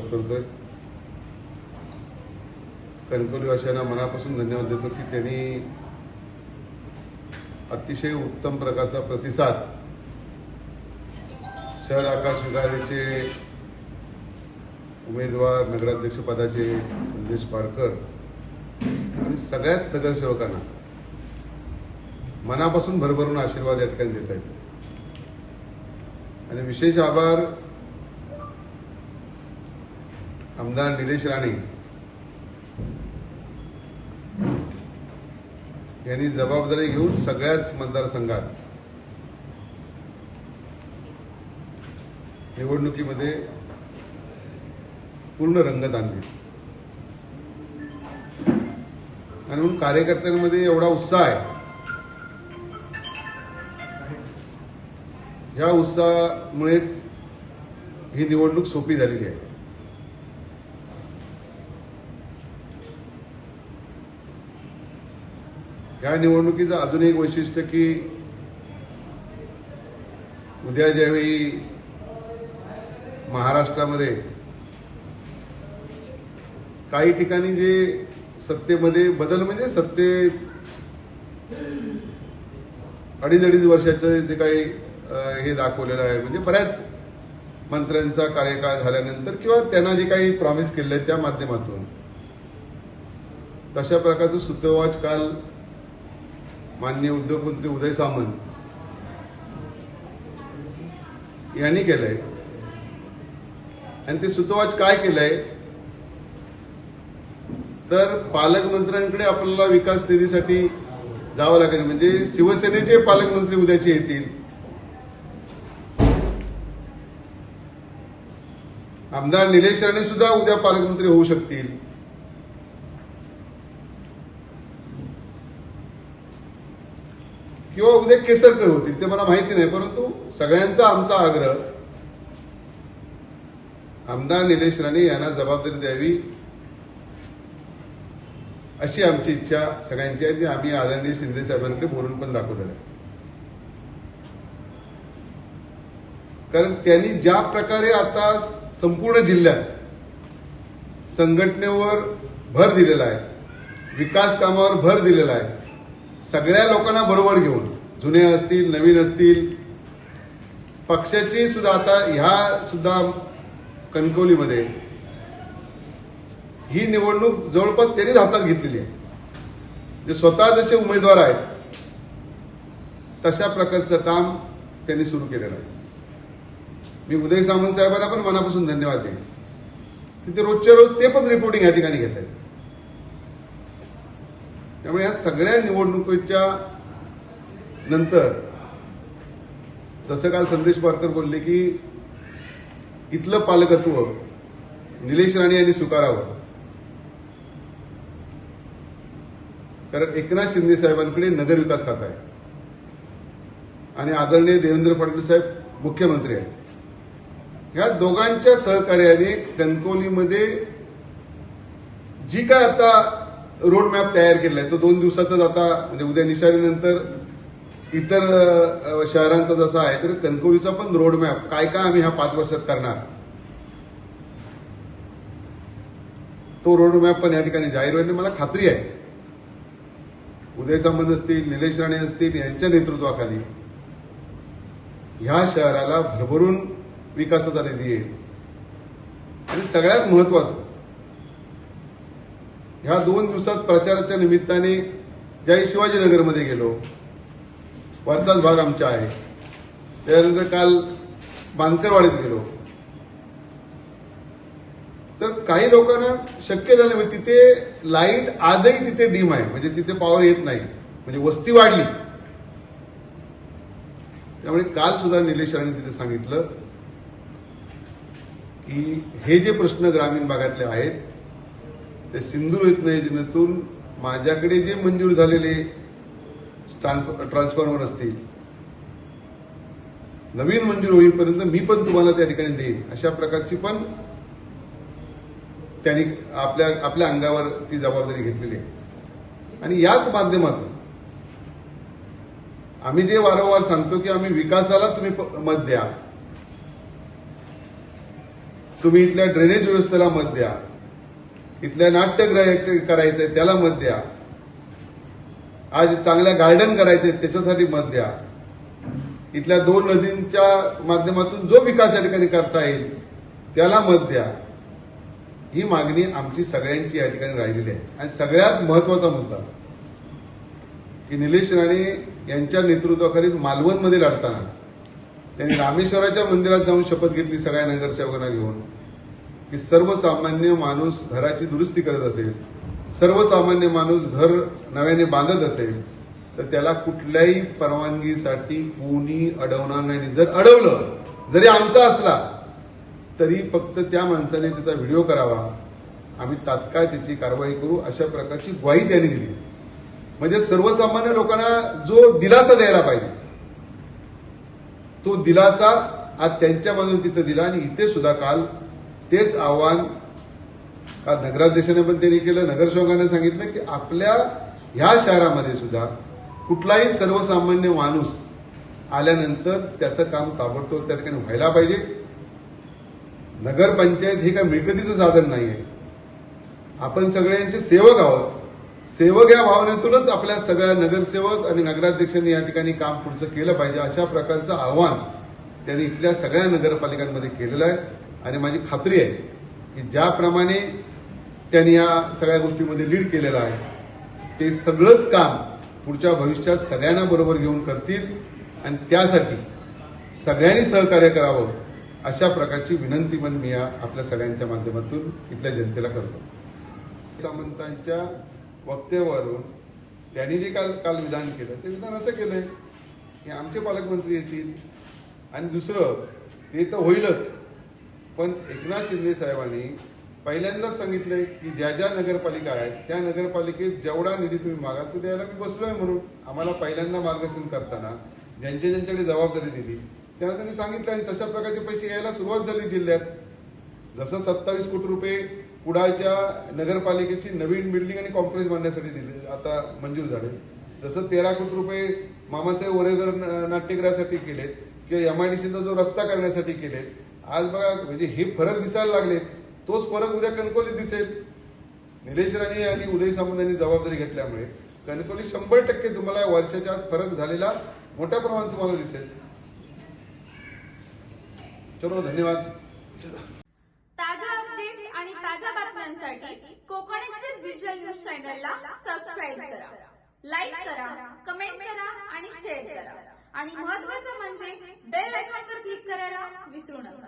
स्वागत करतोय. कणकवलीवासियांना मनापासून धन्यवाद देतो की त्यांनी अतिशय उत्तम प्रकारचा प्रतिसाद शहर आकाश विभागाचे उमेदवार नगराध्यक्ष पदाचे संदेश पारकर आणि सगळ्यात नगरसेवकांना मनापासून भरभरून आशीर्वाद या ठिकाणी देत आहेत आणि विशेष आभार आमदार निलेश राणे यांनी जबाबदारी घेऊन सगळ्याच मतदारसंघात निवडणुकीमध्ये पूर्ण रंगत आणली आणि म्हणून कार्यकर्त्यांमध्ये एवढा उत्साह आहे. ह्या उत्साहामुळेच ही निवडणूक सोपी झालेली आहे. या निवडणुकीचं अजून एक वैशिष्ट्य की उद्या ज्यावेळी महाराष्ट्रामध्ये काही ठिकाणी जे सत्तेमध्ये बदल म्हणजे सत्ते अडीच अडीच वर्षाचं जे काही हे दाखवलेलं आहे. म्हणजे बऱ्याच मंत्र्यांचा कार्यकाळ झाल्यानंतर किंवा त्यांना जे काही प्रॉमिस केले त्या माध्यमातून. तशा प्रकारचं सुतोवाच काल माननीय उद्योगमंत्री उदय सामंत यांनी केलंय. आणि ते सुतोवाच काय केलंय? तर पालकमंत्र्यांकडे आपल्याला विकास निधीसाठी जावं लागेल. म्हणजे शिवसेनेचे पालकमंत्री उद्याचे येतील. आमदार निलेश राणे सुद्धा उद्या पालकमंत्री होऊ शकतील. किंवा उद्या केसरकर होतील ते मला माहिती नाही परंतु सगळ्यांचा आमचा आग्रह आमदार निलेश राणे यांना जबाबदारी द्यावी अशी आमची इच्छा सगळ्यांची आहे. ती आम्ही आदरणीय शिंदे साहेबांकडे बोलून पण दाखवलेलं आहे. कारण त्यांनी ज्या प्रकारे आता संपूर्ण जिल्ह्यात संघटनेवर भर दिलेला आहे विकास कामावर भर दिलेला आहे सगळ्या लोकांना बरोबर घेऊन जुने असतील नवीन असतील पक्षाची सुद्धा आता ह्या सुद्धा कणकवलीमध्ये ही निवडणूक जवळपास त्यांनीच हातात घेतलेली आहे. जे स्वतः जसे उमेदवार आहेत तशा प्रकारचं काम त्यांनी सुरू केलेलं आहे. मी उदय सामंत साहेबांना पण मनापासून धन्यवाद देईन. की ते रोजच्या रोज ते पण रिपोर्टिंग या ठिकाणी घेत आहेत. त्यामुळे या सगळ्या निवडणुकीच्या नंतर जसं काल संदेश पारकर बोलले की इथलं पालकत्व निलेश राणे यांनी स्वीकारावं. कारण एकनाथ शिंदे साहेबांकडे नगरविकास खातं आहे. आणि आदरणीय देवेंद्र फडणवीस साहेब मुख्यमंत्री आहेत. या दोघांच्या सहकार्याने कणकवलीमध्ये जी काय आता रोड मॅप तयार आहे तो दोन दिवसातच आता म्हणजे उद्या निशाणीनंतर इतर शहरांचा जसा आहे तर कणकवलीचा पण रोड मॅप काय काय आम्ही ह्या पाच वर्षात करणार? तो रोड मॅप पण या ठिकाणी जाहीर होईल मला खात्री आहे. उदय सामंत असतील निलेश राणे असतील यांच्या नेतृत्वाखाली ह्या शहराला भरभरून विकासाचा निधी येईल. आणि सगळ्यात महत्वाचं ह्या दोन दिवसात प्रचाराच्या निमित्ताने ज्याही शिवाजीनगरमध्ये गेलो. वरचाच भाग आमचा आहे. त्यानंतर काल बांदकरवाडीत गेलो. तर काही लोकांना शक्य झालं म्हणजे तिथे लाइट आजही तिथे डीम आहे. म्हणजे तिथे पॉवर येत नाही. म्हणजे वस्ती वाढली. त्यामुळे काल सुद्धा निलेश तिथे सांगितलं की हे जे प्रश्न ग्रामीण भागातले आहेत ते सिंधुदुर्ग योजनेतून माझ्याकडे जे मंजूर झालेले ट्रान्सफॉर्मर असतील. नवीन मंजूर होईपर्यंत मी पण तुम्हाला त्या ठिकाणी देईन. अशा प्रकारची पण त्यांनी आपल्या आपल्या अंगावर ती जबाबदारी घेतलेली आहे. आणि याच माध्यमातून आम्ही जे वारंवार सांगतो की आम्ही विकासाला तुम्ही मत द्या. तुम्ही इथल्या ड्रेनेज व्यवस्थेला मत द्या. इथल्या नाट्यग्रह करायचंय त्याला मत द्या. आज चांगल्या गार्डन करायचे त्याच्यासाठी मत द्या. इथल्या दोन नदींच्या माध्यमातून जो विकास या ठिकाणी करता येईल त्याला मत द्या. ही मागणी आमची सगळ्यांची या ठिकाणी राहिलेली आहे. आणि सगळ्यात महत्त्वाचा मुद्दा की निलेश राणे यांच्या नेतृत्वाखाली मालवणमध्ये लढताना त्यांनी रामेश्वराच्या मंदिरात जाऊन शपथ घेतली सगळ्या नगरसेवकांना घेऊन की सर्वसामान्य माणूस घराची दुरुस्ती करत असेल सर्वसामान्य माणूस घर नव्याने बांधत असेल तर त्याला कुठल्याही परवानगीसाठी कोणी अडवणार नाही. जर अडवलं जरी आमचा असला तरी फक्त त्या माणसाने त्याचा व्हिडिओ करावा. आम्ही तात्काळ त्याची कारवाई करू अशा प्रकारची ग्वाही त्यांनी दिली. म्हणजे सर्वसामान्य लोकांना जो दिलासा द्यायला पाहिजे तो दिलासा आज त्यांच्या बाजूने तिथं दिला आणि इथे सुद्धा काल तेच आव्हान काल नगराध्यक्षाने पण त्यांनी केलं. नगरसेवकाने सांगितलं की आपल्या ह्या शहरामध्ये सुद्धा कुठलाही सर्वसामान्य माणूस आल्यानंतर त्याचं काम ताबडतोब त्या ठिकाणी व्हायला पाहिजे. नगरपंचायत हे काय मिळकतीचं साधन नाहीये. आपण सगळ्यांचे सेवक आहोत. सेवक या भावनेतूनच आपल्या सगळ्या नगरसेवक आणि नगराध्यक्षांनी या ठिकाणी काम पुढचं केलं पाहिजे अशा प्रकारचं आव्हान त्यांनी इथल्या सगळ्या नगरपालिकांमध्ये केलेलं आहे. आणि माझी खात्री आहे की ज्याप्रमाणे त्यांनी या सगळ्या गोष्टीमध्ये लीड केलेलं आहे ते सगळंच काम पुढच्या भविष्यात सगळ्यांना बरोबर घेऊन करतील आणि त्यासाठी सगळ्यांनी सहकार्य करावं अशा प्रकारची विनंती पण मी या आपल्या सगळ्यांच्या माध्यमातून इथल्या जनतेला करतो. सामंतांच्या वक्तव्यावरून त्यांनी जे काल काल विधान केलं ते विधान असं केलंय की आमचे पालकमंत्री येतील आणि दुसरं ते तर होईलच. पण एकनाथ शिंदे साहेबांनी पहिल्यांदाच सांगितलंय की ज्या ज्या नगरपालिका आहेत त्या नगरपालिकेत जेवढा निधी तुम्ही मागा तो द्यायला मी बसलोय म्हणून. आम्हाला पहिल्यांदा मार्गदर्शन करताना ज्यांच्या ज्यांच्याकडे जबाबदारी दिली त्यांना त्यांनी सांगितलं आणि तशा प्रकारचे पैसे यायला सुरुवात झाली जिल्ह्यात. जसं सत्तावीस कोटी रुपये कुडाळच्या नगरपालिकेची नवीन बिल्डिंग आणि कॉम्प्लेक्स बांधण्यासाठी दिले आता मंजूर झाले. जसं तेरा कोटी रुपये मामासाहेब वरेगर नाट्यगृहासाठी केलेत किंवा एमआयडीसीचा जो रस्ता करण्यासाठी केलेत आज बघा म्हणजे हे फरक दिसायला लागलेत तोच फरक उद्या कणकोलीत दिसेल. निलेश राणे आणि उदय सामंत यांनी जबाबदारी घेतल्यामुळे कणकोली शंभर टक्के तुम्हाला वर्षाच्या आत फरक झालेला मोठ्या प्रमाणात तुम्हाला दिसेल. चलो धन्यवाद. ताज्या अपडेट्स आणि ताज्या बातम्यांसाठी कोकण एक्सप्रेस डिजिटल न्यूज चॅनलला सबस्क्राईब करा. लाईक करा कमेंट करा आणि शेअर करा. आणि महत्वाचं म्हणजे बेल आयकॉनवर क्लिक करायला विसरू नका.